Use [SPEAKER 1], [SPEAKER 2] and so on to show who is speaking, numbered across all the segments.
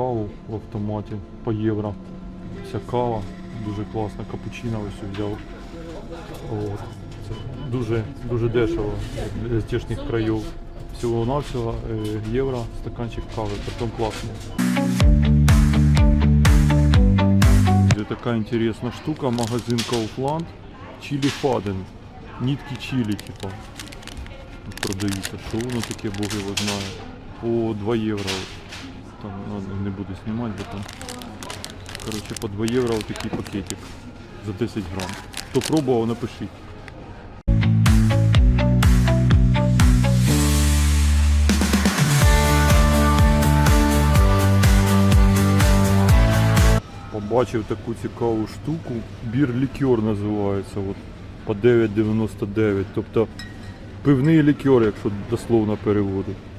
[SPEAKER 1] каву в автоматі по євро. Вся кава, дуже класна, капучино ось взяв. От. Це дуже, дуже дешево для здешніх країв. Всього-навсього е, євро стаканчик кави, потім класний. Це така інтересна штука, магазин Kaufland. Чилі Фаден. Нитки чилі, типа. Продаються. Що воно таке, Бог його знає. По 2 євро. Там ну, не буду знімати, бо там. Коротше, по 2 євро такий пакетик за 10 грам. Хто пробував, напишіть. Побачив таку цікаву штуку. Бір-лікер називається. От, по 9,99. Тобто пивний лікер, якщо дословно переводити.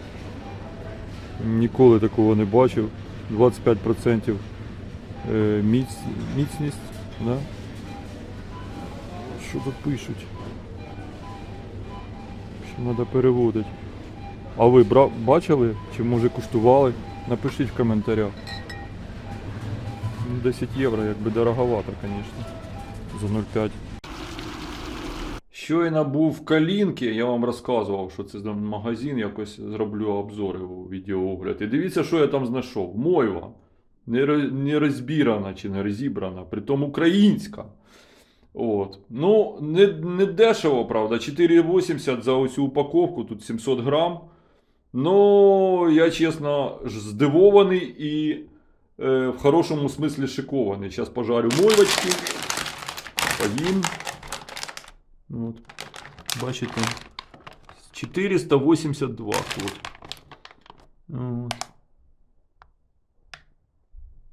[SPEAKER 1] Ніколи такого не бачив. 25% е, міцність. Да? Що тут пишуть? Що треба переводити. А ви бачили? Чи може куштували? Напишіть в коментарях. Ну, 10 євро, якби дороговато, звісно. За 0,5. Щойно був в Калінки, я вам розказував, що це магазин, якось зроблю обзор його відеоогляд. І дивіться, що я там знайшов. Мойва. Не, розбірана чи не розібрана, притом українська. От. Ну, не, не дешево, правда. 4,80 за оцю упаковку, тут 700 грам. Ну, я чесно здивований і е, в хорошому смислі шикований. Зараз пожарю мойвочки. Поїм. От. Бачите? 482 тут. От.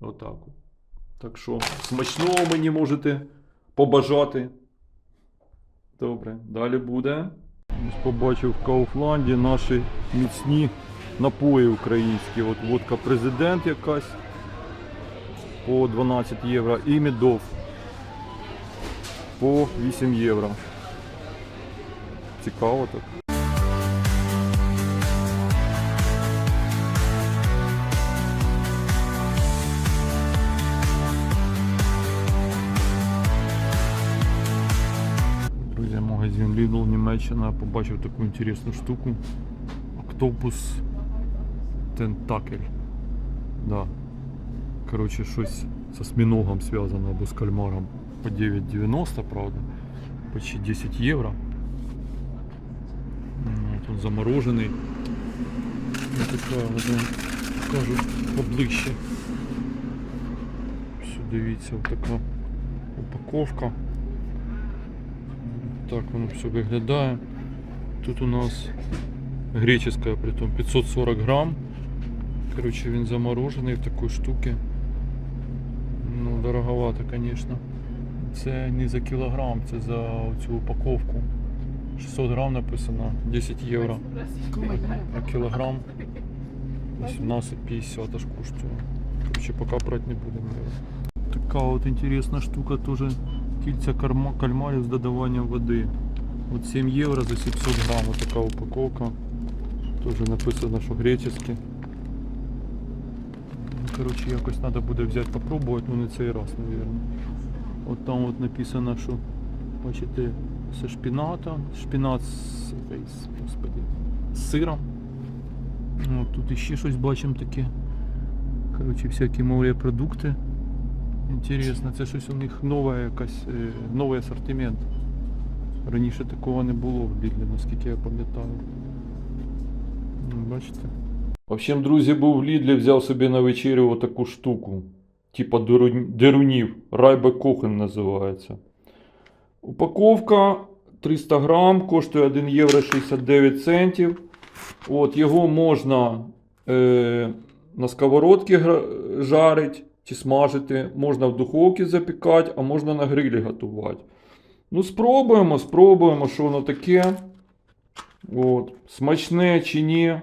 [SPEAKER 1] Отак. от. Так що смачного мені можете побажати. Добре, далі буде. Ось побачив в Кауфланді наші міцні напої українські. От водка президент якась по 12 євро і медов по 8 євро. Цікаво так. Друзі, магазин Lidl Німеччина побачив таку інтересну штуку. Октопус Тентакель. Да. Коротше, щось з осьминогом зв'язано або з кальмаром. По 9,90, правда. Почти 10 євро. Ну, От він заморожений. Покажу поближче. Все, дивіться, така упаковка. Так воно все виглядає. Тут у нас греческая, притом 540 грам. Короче, він заморожений в такій штуці. Ну, дороговато, звісно. Це не за кілограм, це за цю упаковку. 600 грам написано, 10 євро. А кілограм 18,50 аж коштує. Короче, поки брати не будемо. Така от інтересна штука теж кільця кальмарів з додаванням води. От 7 євро за 700 грам. От така упаковка. Теж написано, що греческі. Коротше, якось треба буде взяти попробувати, ну не цей раз, мабуть. От там от написано, що бачите, це шпіната, шпінат з, господи, з сиром. От тут іще щось бачимо таке. Коротше, всякі морепродукти. Інтересно, це щось у них нове якась, е, новий асортимент. Раніше такого не було в Лідлі, наскільки я пам'ятаю. Ну, Бачите? В общем, друзі, був в Лідлі, взяв собі на вечерю отаку штуку. Типа деру- дерунів. Райбе Кохен називається. Упаковка 300 грам, коштує 1 євро 69 центів. От, його можна е, на сковородці жарить чи смажити, можна в духовці запікати, а можна на грилі готувати. Ну, спробуємо, спробуємо, що воно таке. От. Смачне чи ні.